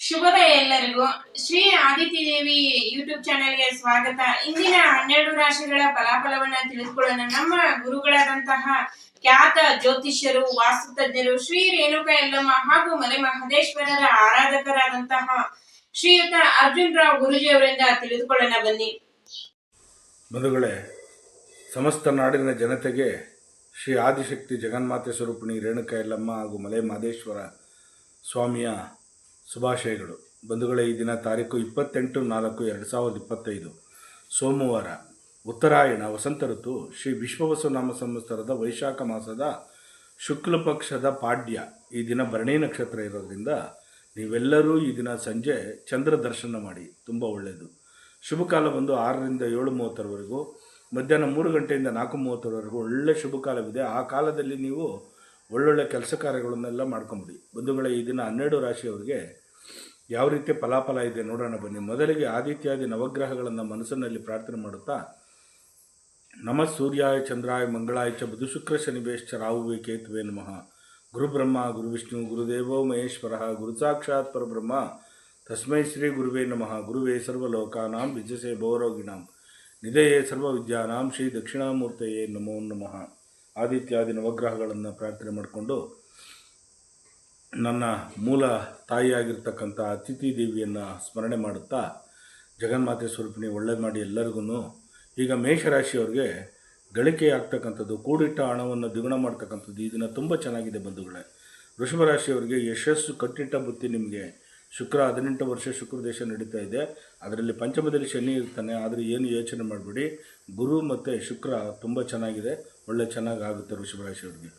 ಶುಭೋದಯ ಎಲ್ಲರಿಗೂ. ಶ್ರೀ ಆದಿತ್ಯ ದೇವಿ ಯೂಟ್ಯೂಬ್ ಚಾನೆಲ್ಗೆ ಸ್ವಾಗತ. ಇಂದಿನ ಹನ್ನೆರಡು ರಾಶಿಗಳ ಫಲಾಫಲವನ್ನ ತಿಳಿದುಕೊಳ್ಳೋಣ ನಮ್ಮ ಗುರುಗಳಾದಂತಹ ಖ್ಯಾತ ಜ್ಯೋತಿಷ್ಯರು ವಾಸ್ತುತಜ್ಞರು ಶ್ರೀ ರೇಣುಕಾ ಯಲ್ಲಮ್ಮ ಹಾಗೂ ಮಲೆ ಮಹದೇಶ್ವರರ ಆರಾಧಕರಾದಂತಹ ಶ್ರೀಯುತ ಅರ್ಜುನ್ ರಾವ್ ಗುರುಜಿ ಅವರಿಂದ ತಿಳಿದುಕೊಳ್ಳೋಣ. ಬನ್ನಿ. ಬಂಧುಗಳೇ, ಸಮಸ್ತ ನಾಡಿನ ಜನತೆಗೆ ಶ್ರೀ ಆದಿಶಕ್ತಿ ಜಗನ್ಮಾತೆ ಸ್ವರೂಪಿಣಿ ರೇಣುಕ ಯಲ್ಲಮ್ಮ ಹಾಗೂ ಮಲೆ ಮಹದೇಶ್ವರ ಸ್ವಾಮಿಯ ಶುಭಾಶಯಗಳು. ಬಂಧುಗಳೇ, ಈ ದಿನ ತಾರೀಕು ಇಪ್ಪತ್ತೆಂಟು, ನಾಲ್ಕು, ಎರಡು ಸಾವಿರದ ಇಪ್ಪತ್ತೈದು. ಸೋಮವಾರ, ಉತ್ತರಾಯಣ, ವಸಂತ ಋತು, ಶ್ರೀ ವಿಶ್ವವಸುನಾಮ ಸಂವತ್ಸರದ ವೈಶಾಖ ಮಾಸದ ಶುಕ್ಲ ಪಕ್ಷದ ಪಾಡ್ಯ. ಈ ದಿನ ಭರಣಿ ನಕ್ಷತ್ರ ಇರೋದ್ರಿಂದ ನೀವೆಲ್ಲರೂ ಈ ದಿನ ಸಂಜೆ ಚಂದ್ರ ದರ್ಶನ ಮಾಡಿ, ತುಂಬ ಒಳ್ಳೆಯದು ಶುಭ ಕಾಲ ಬಂದು ಆರರಿಂದ ಏಳು ಮೂವತ್ತರವರೆಗೂ, ಮಧ್ಯಾಹ್ನ ಮೂರು ಗಂಟೆಯಿಂದ ನಾಲ್ಕು ಮೂವತ್ತರವರೆಗೂ ಒಳ್ಳೆ ಶುಭ ಕಾಲವಿದೆ. ಆ ಕಾಲದಲ್ಲಿ ನೀವು ಒಳ್ಳೊಳ್ಳೆ ಕೆಲಸ ಕಾರ್ಯಗಳನ್ನೆಲ್ಲ ಮಾಡ್ಕೊಂಬಿಡಿ. ಬಂಧುಗಳೇ, ಈ ದಿನ ಹನ್ನೆರಡು ರಾಶಿಯವರಿಗೆ ಯಾವ ರೀತಿ ಫಲಾಫಲ ಇದೆ ನೋಡೋಣ ಬನ್ನಿ. ಮೊದಲಿಗೆ ಆದಿತ್ಯಾದಿ ನವಗ್ರಹಗಳನ್ನು ಮನಸ್ಸಿನಲ್ಲಿ ಪ್ರಾರ್ಥನೆ ಮಾಡುತ್ತಾ, ನಮ ಸೂರ್ಯಾಯ, ಚಂದ್ರಾಯ, ಮಂಗಳಾಯ ಚ ಬುಧ ಶುಕ್ರ ಶನಿಬೇಶ್ಚ ರಾಹುವೆ ಕೇತುವೆ ನಮಃ. ಗುರುಬ್ರಹ್ಮ, ಗುರುವಿಷ್ಣು, ಗುರುದೇವೋ ಮಹೇಶ್ವರ, ಗುರು ಸಾಕ್ಷಾತ್ ಪರಬ್ರಹ್ಮ, ತಸ್ಮೈ ಶ್ರೀ ಗುರುವೇ ನಮಃ. ಗುರುವೇ ಸರ್ವಲೋಕಾನಾಂ ವಿಜಸೆ ಭೌರೋಗಿಣಾಂ ನಿಧಯೇ ಸರ್ವವಿದ್ಯಾನಾಂ ಶ್ರೀ ದಕ್ಷಿಣಾಮೂರ್ತಯೇ ನಮೋ ನಮಃ. ಆದಿತ್ಯಾದಿ ನವಗ್ರಹಗಳನ್ನು ಪ್ರಾರ್ಥನೆ ಮಾಡಿಕೊಂಡು ನನ್ನ ಮೂಲ ತಾಯಿಯಾಗಿರ್ತಕ್ಕಂಥ ಅತಿಥಿ ದೇವಿಯನ್ನು ಸ್ಮರಣೆ ಮಾಡುತ್ತಾ ಜಗನ್ಮಾತೆ ಸ್ವರೂಪಿಣಿ ಒಳ್ಳೆ ಮಾಡಿ ಎಲ್ಲರಿಗೂ ಈಗ ಮೇಷರಾಶಿಯವ್ರಿಗೆ ಗಳಿಕೆ ಆಗ್ತಕ್ಕಂಥದ್ದು ಕೂಡಿಟ್ಟ ಹಣವನ್ನು ದ್ವಿಗುಣ ಮಾಡ್ತಕ್ಕಂಥದ್ದು ಈ ದಿನ ತುಂಬ ಚೆನ್ನಾಗಿದೆ ಬಂಧುಗಳೇ. ವೃಷಭ ರಾಶಿಯವರಿಗೆ ಯಶಸ್ಸು, ಕಟ್ಟಿಟ್ಟ ಬುತ್ತಿ ನಿಮಗೆ ಶುಕ್ರ ಹದಿನೆಂಟು ವರ್ಷ ಶುಕ್ರ ದೇಶ ನಡೀತಾ ಇದೆ. ಅದರಲ್ಲಿ ಪಂಚಮದಲ್ಲಿ ಶನಿ ಇರ್ತಾನೆ, ಆದರೆ ಏನು ಯೋಚನೆ ಮಾಡಬೇಡಿ. ಗುರು ಮತ್ತು ಶುಕ್ರ ತುಂಬ ಚೆನ್ನಾಗಿದೆ. ಒಳ್ಳೆ ಚೆನ್ನಾಗಿ ಆಗುತ್ತೆ ವೃಷಭ ರಾಶಿಯವ್ರಿಗೆ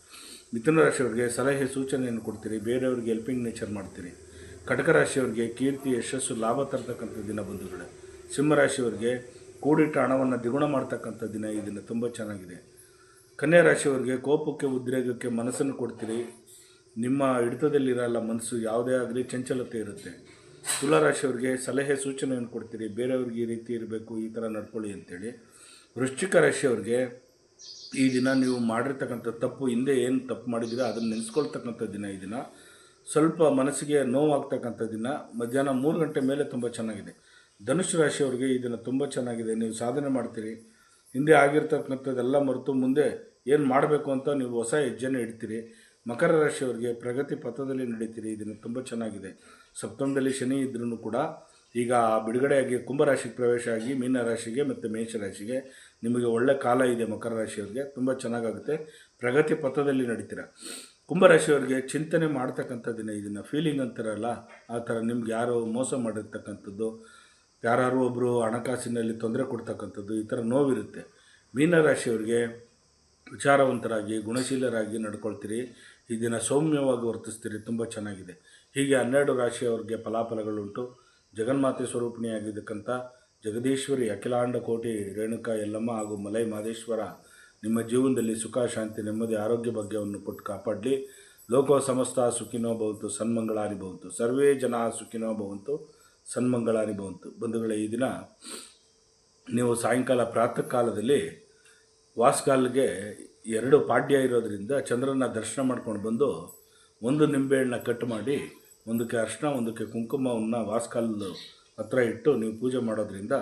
ಮಿಥುನ ರಾಶಿಯವ್ರಿಗೆ ಸಲಹೆ ಸೂಚನೆಯನ್ನು ಕೊಡ್ತೀರಿ, ಬೇರೆಯವ್ರಿಗೆ ಹೆಲ್ಪಿಂಗ್ ನೇಚರ್ ಮಾಡ್ತೀರಿ. ಕಟಕ ರಾಶಿಯವ್ರಿಗೆ ಕೀರ್ತಿ, ಯಶಸ್ಸು, ಲಾಭ ತರ್ತಕ್ಕಂಥ ದಿನ ಬಂಧುಗಳೇ. ಸಿಂಹರಾಶಿಯವರಿಗೆ ಕೂಡಿಟ್ಟ ಹಣವನ್ನು ದ್ವಿಗುಣ ಮಾಡ್ತಕ್ಕಂಥ ದಿನ ಈ ದಿನ ತುಂಬ ಚೆನ್ನಾಗಿದೆ. ಕನ್ಯಾ ರಾಶಿಯವರಿಗೆ ಕೋಪಕ್ಕೆ, ಉದ್ರೇಗಕ್ಕೆ ಮನಸ್ಸನ್ನು ಕೊಡ್ತೀರಿ. ನಿಮ್ಮ ಹಿಡಿತದಲ್ಲಿರಲ್ಲ ಮನಸ್ಸು, ಯಾವುದೇ ಆಗಲಿ ಚಂಚಲತೆ ಇರುತ್ತೆ. ತುಲಾ ರಾಶಿಯವ್ರಿಗೆ ಸಲಹೆ ಸೂಚನೆಯನ್ನು ಕೊಡ್ತೀರಿ, ಬೇರೆಯವ್ರಿಗೆ ಈ ರೀತಿ ಇರಬೇಕು, ಈ ಥರ ನಡ್ಕೊಳ್ಳಿ ಅಂತೇಳಿ. ವೃಶ್ಚಿಕ ರಾಶಿಯವ್ರಿಗೆ ಈ ದಿನ ನೀವು ಮಾಡಿರ್ತಕ್ಕಂಥ ತಪ್ಪು, ಹಿಂದೆ ಏನು ತಪ್ಪು ಮಾಡಿದ್ದೀರಾ ಅದನ್ನು ನೆನೆಸ್ಕೊಳ್ತಕ್ಕಂಥ ದಿನ ಈ ದಿನ. ಸ್ವಲ್ಪ ಮನಸ್ಸಿಗೆ ನೋವಾಗ್ತಕ್ಕಂಥ ದಿನ. ಮಧ್ಯಾಹ್ನ ಮೂರು ಗಂಟೆ ಮೇಲೆ ತುಂಬ ಚೆನ್ನಾಗಿದೆ. ಧನುಷ್ ರಾಶಿಯವ್ರಿಗೆ ಈ ದಿನ ತುಂಬ ಚೆನ್ನಾಗಿದೆ. ನೀವು ಸಾಧನೆ ಮಾಡ್ತೀರಿ. ಹಿಂದೆ ಆಗಿರ್ತಕ್ಕಂಥದ್ದೆಲ್ಲ ಮರೆತು ಮುಂದೆ ಏನು ಮಾಡಬೇಕು ಅಂತ ನೀವು ಹೊಸ ಹೆಜ್ಜೆನ ಇಡ್ತೀರಿ. ಮಕರ ರಾಶಿಯವರಿಗೆ ಪ್ರಗತಿ ಪಥದಲ್ಲಿ ನಡೀತೀರಿ ಇದನ್ನು ದಿನ ತುಂಬ ಚೆನ್ನಾಗಿದೆ. ಸಪ್ತಮದಲ್ಲಿ ಶನಿ ಇದ್ರೂ ಕೂಡ ಈಗ ಬಿಡುಗಡೆಯಾಗಿ ಕುಂಭರಾಶಿಗೆ ಪ್ರವೇಶ ಆಗಿ ಮೀನ ರಾಶಿಗೆ ಮತ್ತು ಮೇಷರಾಶಿಗೆ ನಿಮಗೆ ಒಳ್ಳೆ ಕಾಲ ಇದೆ ಮಕರ ರಾಶಿಯವರಿಗೆ. ತುಂಬ ಚೆನ್ನಾಗಾಗುತ್ತೆ. ಪ್ರಗತಿ ಪಥದಲ್ಲಿ ನಡೀತೀರ? ಕುಂಭರಾಶಿಯವರಿಗೆ ಚಿಂತನೆ ಮಾಡ್ತಕ್ಕಂಥ ದಿನ ಇದನ್ನು ಫೀಲಿಂಗ್ ಅಂತಾರಲ್ಲ, ಆ ಥರ ನಿಮ್ಗೆ ಯಾರೋ ಮೋಸ ಮಾಡಿರ್ತಕ್ಕಂಥದ್ದು ಯಾರು ಒಬ್ಬರು ಹಣಕಾಸಿನಲ್ಲಿ ತೊಂದರೆ ಕೊಡ್ತಕ್ಕಂಥದ್ದು, ಈ ಥರ ನೋವಿರುತ್ತೆ. ಮೀನರಾಶಿಯವರಿಗೆ ವಿಚಾರವಂತರಾಗಿ, ಗುಣಶೀಲರಾಗಿ ನಡ್ಕೊಳ್ತೀರಿ. ಈ ದಿನ ಸೌಮ್ಯವಾಗಿ ವರ್ತಿಸ್ತೀರಿ. ತುಂಬ ಚೆನ್ನಾಗಿದೆ. ಹೀಗೆ ಹನ್ನೆರಡು ರಾಶಿಯವರಿಗೆ ಫಲಾಫಲಗಳುಂಟು. ಜಗನ್ಮಾತೆ ಸ್ವರೂಪಿಣಿಯಾಗಿದ್ದಕ್ಕಂಥ ಜಗದೀಶ್ವರಿ, ಅಖಿಲಾಂಡ ಕೋಟಿ, ರೇಣುಕಾ, ಯಲ್ಲಮ್ಮ ಹಾಗೂ ಮಲೈ ಮಾದೇಶ್ವರ ನಿಮ್ಮ ಜೀವನದಲ್ಲಿ ಸುಖ, ಶಾಂತಿ, ನೆಮ್ಮದಿ, ಆರೋಗ್ಯ ಭಾಗ್ಯವನ್ನು ಕೊಟ್ಟು ಕಾಪಾಡಲಿ. ಲೋಕೋ ಸಮಸ್ತ ಸುಖಿನೋ ಭವಂತು ಸನ್ಮಂಗಳಾನಿ ಭವಂತು. ಸರ್ವೇ ಜನ ಸುಖಿನೋ ಭವಂತು ಸನ್ಮಂಗಳಾನಿ ಭವಂತು. ಬಂಧುಗಳೇ, ಈ ದಿನ ನೀವು ಸಾಯಂಕಾಲ ಪ್ರಾತಃ ಕಾಲದಲ್ಲಿ ವಾಸ್ಗಾಲ್ಗೆ ಎರಡು ಪಾಡ್ಯ ಇರೋದರಿಂದ ಚಂದ್ರನ ದರ್ಶನ ಮಾಡ್ಕೊಂಡು ಬಂದು ಒಂದು ನಿಂಬೆಹಣ್ಣ ಕಟ್ ಮಾಡಿ, ಒಂದಕ್ಕೆ ಅರ್ಶನ ಒಂದಕ್ಕೆ ಕುಂಕುಮವನ್ನು ವಾಸ್ಕಾಲು ಹತ್ರ ಇಟ್ಟು ನೀವು ಪೂಜೆ ಮಾಡೋದ್ರಿಂದ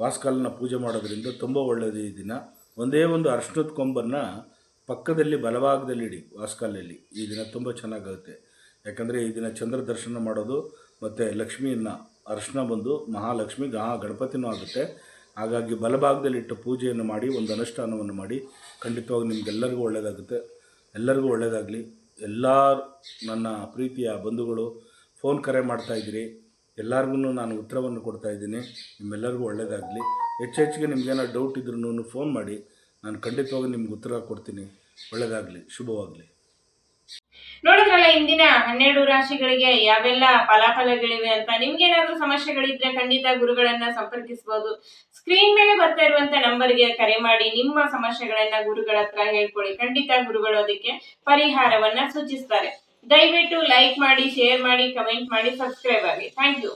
ವಾಸ್ಕಾಲನ್ನ ಪೂಜೆ ಮಾಡೋದ್ರಿಂದ ತುಂಬ ಒಳ್ಳೆಯದು ಈ ದಿನ. ಒಂದೇ ಒಂದು ಅರ್ಶನದ ಕೊಂಬನ್ನು ಪಕ್ಕದಲ್ಲಿ ಬಲಭಾಗದಲ್ಲಿ ಇಡಿ ವಾಸ್ಕಾಲಲ್ಲಿ ಈ ದಿನ ತುಂಬ ಚೆನ್ನಾಗಾಗುತ್ತೆ ಯಾಕಂದರೆ ಈ ದಿನ ಚಂದ್ರ ದರ್ಶನ ಮಾಡೋದು ಮತ್ತು ಲಕ್ಷ್ಮಿಯನ್ನು ಅರ್ಶನ ಬಂದು ಮಹಾಲಕ್ಷ್ಮಿ, ಗಾ, ಗಣಪತಿನೂ ಆಗುತ್ತೆ. ಹಾಗಾಗಿ ಬಲಭಾಗದಲ್ಲಿಟ್ಟು ಪೂಜೆಯನ್ನು ಮಾಡಿ, ಒಂದು ಅನುಷ್ಠಾನವನ್ನು ಮಾಡಿ, ಖಂಡಿತವಾಗಿ ನಿಮಗೆಲ್ಲರಿಗೂ ಒಳ್ಳೆಯದಾಗುತ್ತೆ ಎಲ್ಲರಿಗೂ ಒಳ್ಳೆಯದಾಗಲಿ ಎಲ್ಲ ನನ್ನ ಪ್ರೀತಿಯ ಬಂಧುಗಳು, ಫೋನ್ ಕರೆ ಮಾಡ್ತಾಯಿದ್ದೀರಿ ಎಲ್ಲರಿಗೂ ನಾನು ಉತ್ತರವನ್ನು ಕೊಡ್ತಾ ಇದ್ದೀನಿ. ನಿಮ್ಮೆಲ್ಲರಿಗೂ ಒಳ್ಳೆಯದಾಗಲಿ ಹೆಚ್ಚು ಹೆಚ್ಚಿಗೆ ನಿಮ್ಗೇನೋ ಡೌಟ್ ಇದ್ರೂ ಫೋನ್ ಮಾಡಿ. ನಾನು ಖಂಡಿತವಾಗಿ ನಿಮ್ಗೆ ಉತ್ತರ ಕೊಡ್ತೀನಿ. ಒಳ್ಳೆಯದಾಗಲಿ ಶುಭವಾಗಲಿ. ನೋಡಿದ್ರಲ್ಲ, ಇಂದಿನ ಹನ್ನೆರಡು ರಾಶಿಗಳಿಗೆ ಯಾವೆಲ್ಲ ಫಲಾಫಲಗಳಿವೆ ಅಂತ? ನಿಮ್ಗೇನಾದ್ರೂ ಸಮಸ್ಯೆಗಳಿದ್ರೆ ಖಂಡಿತ ಗುರುಗಳನ್ನ ಸಂಪರ್ಕಿಸಬಹುದು ಸ್ಕ್ರೀನ್ ಮೇಲೆ ಬರ್ತಾ ಇರುವಂತ ನಂಬರ್ಗೆ ಕರೆ ಮಾಡಿ, ನಿಮ್ಮ ಸಮಸ್ಯೆಗಳನ್ನ ಗುರುಗಳ ಹತ್ರ ಹೇಳ್ಕೊಳ್ಳಿ. ಖಂಡಿತ ಗುರುಗಳು ಅದಕ್ಕೆ ಪರಿಹಾರವನ್ನ ಸೂಚಿಸ್ತಾರೆ. ದಯವಿಟ್ಟು ಲೈಕ್ ಮಾಡಿ ಶೇರ್ ಮಾಡಿ ಕಮೆಂಟ್ ಮಾಡಿ ಸಬ್ಸ್ಕ್ರೈಬ್ ಆಗಿ. Thank you